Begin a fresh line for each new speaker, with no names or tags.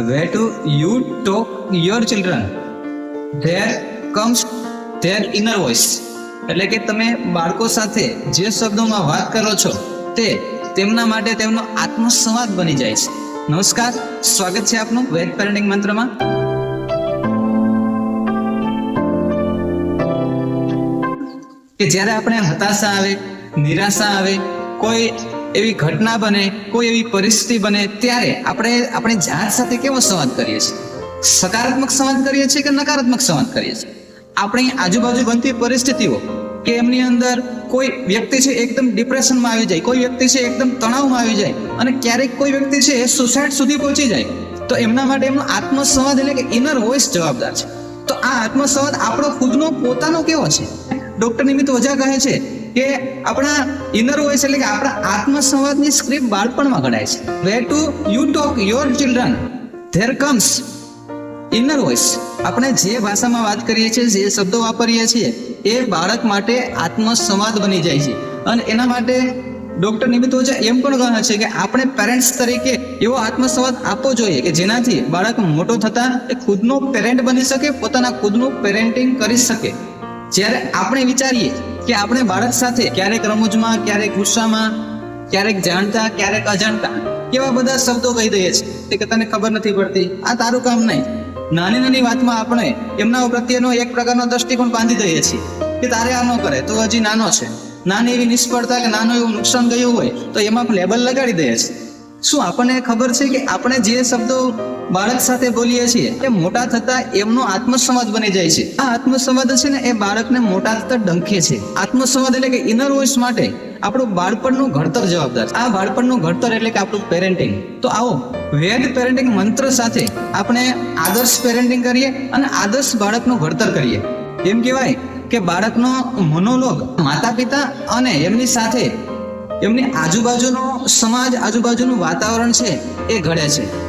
Way to you talk your children their comes their inner voice એટલે કે તમે બાળકો સાથે જે શબ્દોમાં વાત કરો છો, તે તેમના માટે તેમનો આત્મસંવાદ બની જાય છે. નમસ્કાર, સ્વાગત છે આપનું વેદ પેરેન્ટિંગ મંત્રમાં. કે જ્યારે આપણે હતાશા આવે, નિરાશા આવે કોઈ એવી ઘટના બને, કોઈ એવી પરિસ્થિતિ બને, ત્યારે આપણે આપણે જાત સાથે કેવો સંવાદ કરીએ છીએ? સકારાત્મક સંવાદ કરીએ છીએ કે નકારાત્મક સંવાદ કરીએ છીએ? આપણી આજુબાજુ બનતી પરિસ્થિતિઓ કે એમની અંદર કોઈ વ્યક્તિ છે એકદમ ડિપ્રેશનમાં આવી જાય, કોઈ વ્યક્તિ છે એકદમ તણાવમાં આવી જાય અને ક્યારેક કોઈ વ્યક્તિ છે એ સુસાઇડ સુધી પહોંચી જાય, તો એમના માટે એમનો આત્મસંવાદ એટલે કે ઇનર વોઇસ જવાબદાર છે. તો આ આત્મસંવાદ આપણો ખુદનો પોતાનો કેવો છે? ડોક્ટર નિમિત્ત ઓઝા કહે છે કે આપણા ઇનર વોઇસ એટલે કે આપણા આત્મસંવાદની સ્ક્રિપ્ટ બાળપણમાં ઘડાય છે. Way to you talk your children their comes inner voice આપણે જે ભાષામાં વાત કરીએ છીએ, જે શબ્દો વાપરીએ છીએ, એ બાળક માટે આત્મસંવાદ બની જાય છે. અને એના માટે ડોક્ટર નિમિત્ત ઓઝા એમ પણ કહે છે કે આપણે પેરેન્ટ્સ તરીકે એવો આત્મસંવાદ આપવો જોઈએ કે જેનાથી બાળક મોટો થતાં એ ખુદનો પેરેન્ટ બની શકે, પોતાના ખુદનું પેરેન્ટિંગ કરી શકે. જ્યારે આપણે વિચારીએ કે આપણે બાળક સાથે ક્યારેક રમૂજમાં, ક્યારેક ગુસ્સામાં, ક્યારેક જાણતા, ક્યારેક અજાણતા, કેવા બધા શબ્દો કહી દઈએ છીએ કે તને ખબર નથી પડતી. આ તારું કામ નહીં. નાની નાની વાતમાં આપણે એમના પ્રત્યેનો એક પ્રકારનો દ્રષ્ટિકોણ બાંધી દઈએ છીએ કે તારે આ ન કરે તો હજી નાનો છે. નાની એવી નિષ્ફળતા કે નાનું એવું નુકસાન ગયું હોય તો એમાં લેબલ લગાડી દઈએ છીએ. શું આપણને ખબર છે કે આપણે જે શબ્દો બાળક સાથે બોલીએ છીએ, એ મોટા થતા એમનો આત્મસંવાદ બની જાય છે. આ આત્મસંવાદ છે ને, એ બાળકને મોટા થતા ડંખે છે. આત્મસંવાદ એટલે કે ઇનર વોઇસ માટે આપણું બાળપણનું ઘડતર જવાબદાર. આ બાળપણનું ઘડતર એટલે કે આપણું પેરેન્ટિંગ તો આવો, વેદ પેરેન્ટિંગ મંત્ર સાથે આપણે આદર્શ પેરેન્ટિંગ કરીએ અને આદર્શ બાળકનું ઘડતર કરીએ. એમ કહેવાય કે બાળકનો મનોલોગ માતા પિતા અને એમની સાથે એમની આજુબાજુનો સમાજ આજુબાજુનું વાતાવરણ છે એ ઘડે છે.